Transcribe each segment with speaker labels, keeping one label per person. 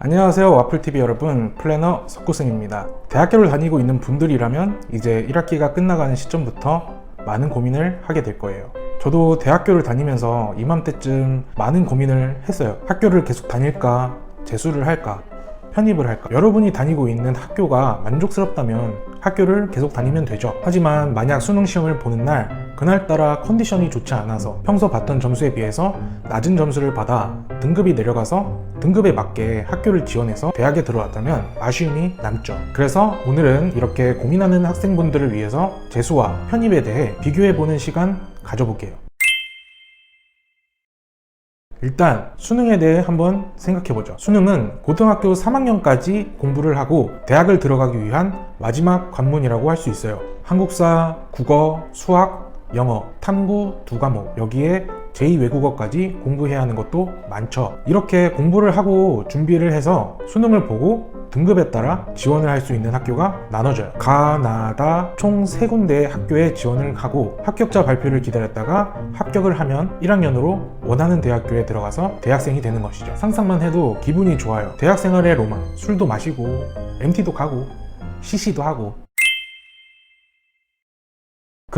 Speaker 1: 안녕하세요 와플TV 여러분. 플래너 석구승입니다. 대학교를 다니고 있는 분들이라면 이제 1학기가 끝나가는 시점부터 많은 고민을 하게 될 거예요. 저도 대학교를 다니면서 이맘때쯤 많은 고민을 했어요. 학교를 계속 다닐까 재수를 할까 편입을 할까. 여러분이 다니고 있는 학교가 만족스럽다면 학교를 계속 다니면 되죠. 하지만 만약 수능 시험을 보는 날 그날따라 컨디션이 좋지 않아서 평소 봤던 점수에 비해서 낮은 점수를 받아 등급이 내려가서 등급에 맞게 학교를 지원해서 대학에 들어왔다면 아쉬움이 남죠. 그래서 오늘은 이렇게 고민하는 학생분들을 위해서 재수와 편입에 대해 비교해보는 시간 가져볼게요. 일단 수능에 대해 한번 생각해보죠. 수능은 고등학교 3학년까지 공부를 하고 대학을 들어가기 위한 마지막 관문이라고 할 수 있어요. 한국사, 국어, 수학, 영어, 탐구 두 과목 여기에 제2외국어까지 공부해야 하는 것도 많죠. 이렇게 공부를 하고 준비를 해서 수능을 보고 등급에 따라 지원을 할 수 있는 학교가 나눠져요. 가나다 총 3군데의 학교에 지원을 하고 합격자 발표를 기다렸다가 합격을 하면 1학년으로 원하는 대학교에 들어가서 대학생이 되는 것이죠. 상상만 해도 기분이 좋아요. 대학 생활의 로망. 술도 마시고 MT도 가고 CC도 하고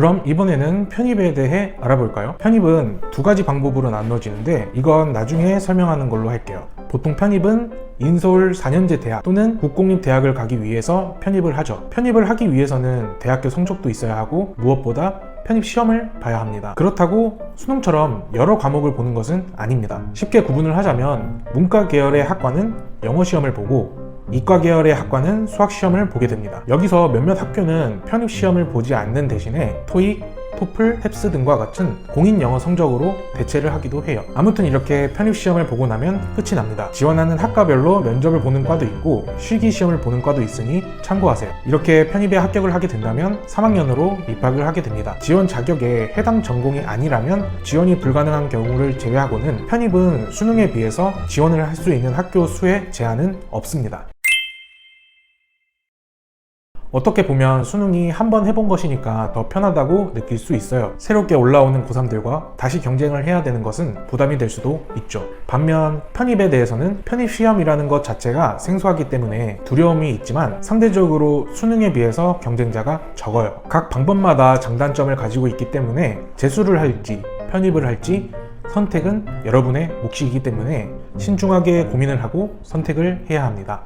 Speaker 1: 그럼 이번에는 편입에 대해 알아볼까요? 편입은 두 가지 방법으로 나눠지는데 이건 나중에 설명하는 걸로 할게요. 보통 편입은 인서울 4년제 대학 또는 국공립 대학을 가기 위해서 편입을 하죠. 편입을 하기 위해서는 대학교 성적도 있어야 하고 무엇보다 편입 시험을 봐야 합니다. 그렇다고 수능처럼 여러 과목을 보는 것은 아닙니다. 쉽게 구분을 하자면 문과 계열의 학과는 영어 시험을 보고 이과 계열의 학과는 수학 시험을 보게 됩니다. 여기서 몇몇 학교는 편입 시험을 보지 않는 대신에 토익, 토플, 탭스 등과 같은 공인 영어 성적으로 대체를 하기도 해요. 아무튼 이렇게 편입 시험을 보고 나면 끝이 납니다. 지원하는 학과별로 면접을 보는 과도 있고 실기 시험을 보는 과도 있으니 참고하세요. 이렇게 편입에 합격을 하게 된다면 3학년으로 입학을 하게 됩니다. 지원 자격에 해당 전공이 아니라면 지원이 불가능한 경우를 제외하고는 편입은 수능에 비해서 지원을 할 수 있는 학교 수에 제한은 없습니다. 어떻게 보면 수능이 한 번 해본 것이니까 더 편하다고 느낄 수 있어요. 새롭게 올라오는 고3들과 다시 경쟁을 해야 되는 것은 부담이 될 수도 있죠. 반면 편입에 대해서는 편입 시험이라는 것 자체가 생소하기 때문에 두려움이 있지만 상대적으로 수능에 비해서 경쟁자가 적어요. 각 방법마다 장단점을 가지고 있기 때문에 재수를 할지 편입을 할지 선택은 여러분의 몫이기 때문에 신중하게 고민을 하고 선택을 해야 합니다.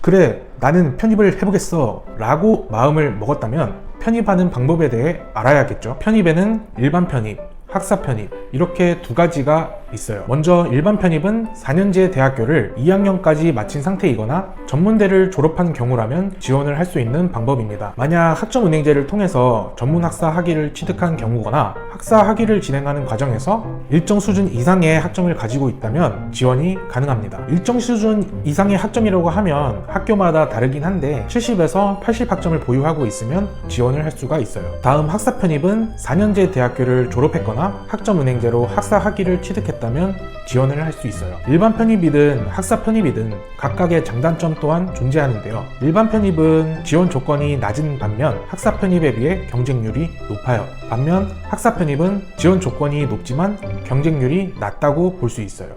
Speaker 1: 그래, 나는 편입을 해보겠어. 라고 마음을 먹었다면 편입하는 방법에 대해 알아야겠죠. 편입에는 일반 편입, 학사 편입, 이렇게 두 가지가 있어요. 먼저 일반 편입은 4년제 대학교를 2학년까지 마친 상태이거나 전문대를 졸업한 경우라면 지원을 할 수 있는 방법입니다. 만약 학점 은행제를 통해서 전문 학사 학위를 취득한 경우거나 학사 학위를 진행하는 과정에서 일정 수준 이상의 학점을 가지고 있다면 지원이 가능합니다. 일정 수준 이상의 학점이라고 하면 학교마다 다르긴 한데 70에서 80 학점을 보유하고 있으면 지원을 할 수가 있어요. 다음 학사 편입은 4년제 대학교를 졸업했거나 학점 은행제로 학사 학위를 취득했다 면 지원을 할 수 있어요. 일반 편입이든 학사 편입이든 각각의 장단점 또한 존재하는데요. 일반 편입은 지원 조건이 낮은 반면 학사 편입에 비해 경쟁률이 높아요. 반면 학사 편입은 지원 조건이 높지만 경쟁률이 낮다고 볼 수 있어요.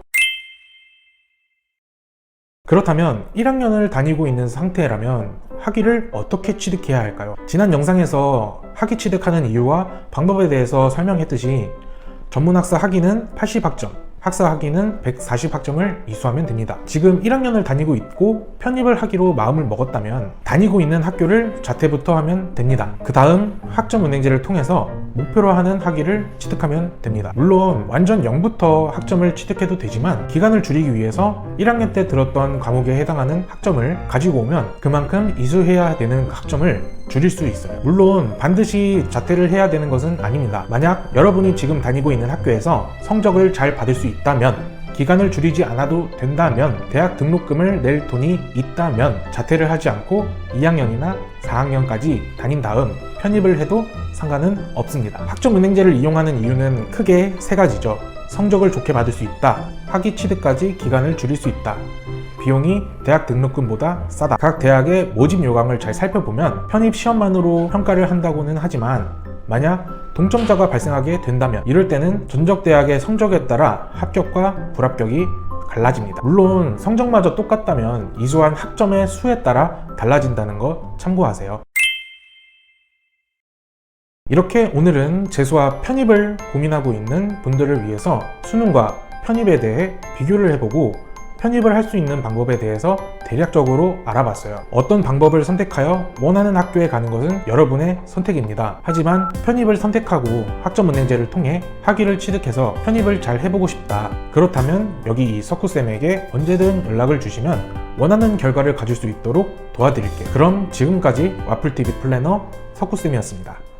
Speaker 1: 그렇다면 1학년을 다니고 있는 상태라면 학위를 어떻게 취득해야 할까요? 지난 영상에서 학위 취득하는 이유와 방법에 대해서 설명했듯이 전문학사 학위는 80학점, 학사 학위는 140학점을 이수하면 됩니다. 지금 1학년을 다니고 있고 편입을 하기로 마음을 먹었다면 다니고 있는 학교를 자퇴부터 하면 됩니다. 그 다음 학점 은행제를 통해서 목표로 하는 학위를 취득하면 됩니다. 물론 완전 0부터 학점을 취득해도 되지만 기간을 줄이기 위해서 1학년 때 들었던 과목에 해당하는 학점을 가지고 오면 그만큼 이수해야 되는 학점을 줄일 수 있어요. 물론 반드시 자퇴를 해야 되는 것은 아닙니다. 만약 여러분이 지금 다니고 있는 학교에서 성적을 잘 받을 수 있다면 기간을 줄이지 않아도 된다면 대학 등록금을 낼 돈이 있다면 자퇴를 하지 않고 2학년이나 4학년까지 다닌 다음 편입을 해도 상관은 없습니다. 학점은행제를 이용하는 이유는 크게 세 가지죠. 성적을 좋게 받을 수 있다. 학위 취득까지 기간을 줄일 수 있다. 비용이 대학 등록금보다 싸다. 각 대학의 모집 요강을 잘 살펴보면 편입 시험만으로 평가를 한다고는 하지만 만약 동점자가 발생하게 된다면 이럴 때는 전적 대학의 성적에 따라 합격과 불합격이 갈라집니다. 물론 성적마저 똑같다면 이수한 학점의 수에 따라 달라진다는 거 참고하세요. 이렇게 오늘은 재수와 편입을 고민하고 있는 분들을 위해서 수능과 편입에 대해 비교를 해보고 편입을 할 수 있는 방법에 대해서 대략적으로 알아봤어요. 어떤 방법을 선택하여 원하는 학교에 가는 것은 여러분의 선택입니다. 하지만 편입을 선택하고 학점은행제를 통해 학위를 취득해서 편입을 잘 해보고 싶다. 그렇다면 여기 이 석구쌤에게 언제든 연락을 주시면 원하는 결과를 가질 수 있도록 도와드릴게요. 그럼 지금까지 와플TV 플래너 석구쌤이었습니다.